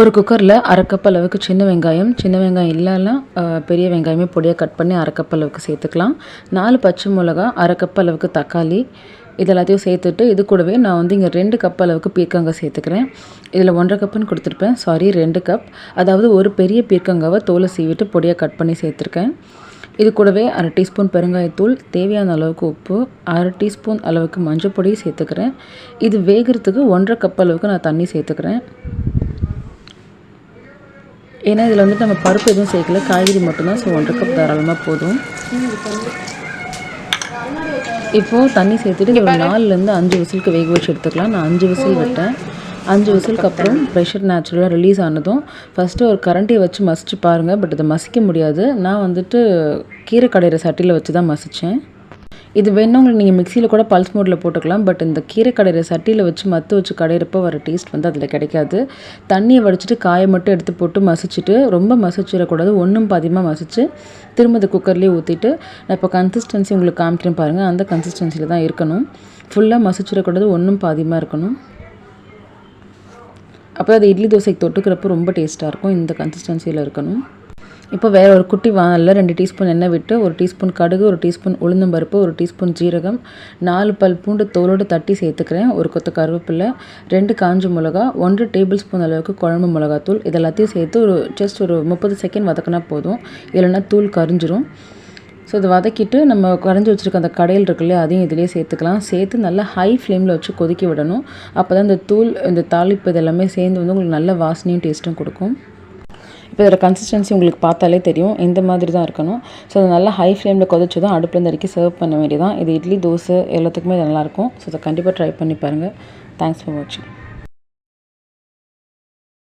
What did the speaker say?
ஒரு குக்கரில் அரை அளவுக்கு சின்ன வெங்காயம் சின்ன வெங்காயம் இல்லைன்னா பெரிய வெங்காயமே பொடியாக கட் பண்ணி அரை அளவுக்கு சேர்த்துக்கலாம். நாலு பச்சை மிளகா அரை அளவுக்கு தக்காளி இது எல்லாத்தையும் சேர்த்துட்டு இது கூடவே நான் வந்து இங்கே ரெண்டு கப் அளவுக்கு பீர்க்கங்காய் சேர்த்துக்கிறேன். இதில் ஒன்றரை கப்புன்னு கொடுத்துருப்பேன். சாரி ரெண்டு கப் அதாவது ஒரு பெரிய பீர்க்கங்காவை தோலை சீவிட்டு பொடியாக கட் பண்ணி சேர்த்துருக்கேன். இது கூடவே அரை டீஸ்பூன் பெருங்காயத்தூள் தேவையான அளவுக்கு உப்பு அரை டீஸ்பூன் அளவுக்கு மஞ்சள் பொடி சேர்த்துக்கிறேன். இது வேகிறதுக்கு ஒன்றரை கப் அளவுக்கு நான் தண்ணி சேர்த்துக்கிறேன். ஏன்னா இதில் வந்துட்டு நம்ம பருப்பு எதுவும் சேர்க்கல காய்கறி மட்டும்தான் ஸோ ஒன்றரை கப் தாராளமாக போதும். இப்போது தண்ணி சேர்த்துட்டு ஒரு நாலுலேருந்து அஞ்சு விசிலுக்கு வேக வச்சு எடுத்துக்கலாம். நான் அஞ்சு விசில் விட்டேன். அஞ்சு விசிலுக்கு அப்புறம் ப்ரெஷர் நேச்சுரலாக ரிலீஸ் ஆனதும் ஃபஸ்ட்டு ஒரு கரண்டியை வச்சு மசிச்சு பாருங்கள் பட் இதை மசிக்க முடியாது. நான் வந்துட்டு கீரை கடையிற சட்டியில் வச்சு தான் மசித்தேன் இது வேணுங்களுக்கு நீங்கள் மிக்சியில் கூட பல்ஸ் மோடில் போட்டுக்கலாம். பட் இந்த கீரை கடையிற சட்டியில் வச்சு மத்து வச்சு கடையிறப்போ வர டேஸ்ட் வந்து அதில் கிடைக்காது. தண்ணியை வடிச்சிட்டு காயை மட்டும் எடுத்து போட்டு மசிச்சுட்டு ரொம்ப மசிச்சிடக்கூடாது. ஒன்றும் பாதியமாக மசிச்சு திரும்ப இந்த குக்கர்லேயே ஊற்றிட்டு நான் இப்போ கன்சிஸ்டன்சி உங்களுக்கு காமிக்கிறேன் பாருங்கள் அந்த கன்சிஸ்டன்சியில் தான் இருக்கணும். ஃபுல்லாக மசிச்சிடக்கூடாது ஒன்றும் பாதியமாக இருக்கணும். அப்போ அது இட்லி தோசைக்கு தொட்டுக்கிறப்போ ரொம்ப டேஸ்ட்டாக இருக்கும். இந்த கன்சிஸ்டன்சியில் இருக்கணும். இப்போ வேறு ஒரு குட்டி வானலில் ரெண்டு டீஸ்பூன் எண்ணெய் விட்டு ஒரு டீஸ்பூன் கடுகு ஒரு டீஸ்பூன் உளுந்தம்பருப்பு ஒரு டீஸ்பூன் ஜீரகம் நாலு பல் பூண்டு தோலோடு தட்டி சேர்த்துக்கிறேன். ஒரு கொத்த கருவேப்பிலை ரெண்டு காஞ்ச மிளகா ஒன்று டேபிள் ஸ்பூன் அளவுக்கு குழம்பு மிளகாத்தூள். இது எல்லாத்தையும் சேர்த்து ஒரு ஜஸ்ட் ஒரு முப்பது செகண்ட் வதக்கினா போதும். இல்லைன்னா தூள் கரிஞ்சிரும். ஸோ இதை வதக்கிட்டு நம்ம கரைஞ்சி வச்சுருக்க அந்த கடையில் இருக்கு இல்லையா அதையும் இதிலே சேர்த்துக்கலாம். சேர்த்து நல்லா ஹை ஃப்ளேமில் வச்சு கொதிக்க விடணும். அப்போ தான் இந்த தூள் இந்த தாளிப்பு இதெல்லாமே சேர்ந்து வந்து உங்களுக்கு நல்ல வாசனையும் டேஸ்ட்டும் கொடுக்கும். இப்போ இதோட கன்சிஸ்டன்சி உங்களுக்கு பார்த்தாலே தெரியும். இந்த மாதிரி தான் இருக்கணும். ஸோ அது நல்லா ஹை ஃப்ளேமில் கொதிச்சு தான் அடுப்புலேருந்து இறக்கி சர்வ் பண்ண வேண்டியதான் இது இட்லி தோசை எல்லாத்துக்குமே நல்லாயிருக்கும் ஸோ இதை கண்டிப்பாக ட்ரை பண்ணி பாருங்கள் தேங்க்ஸ் ஃபார் வாட்சிங்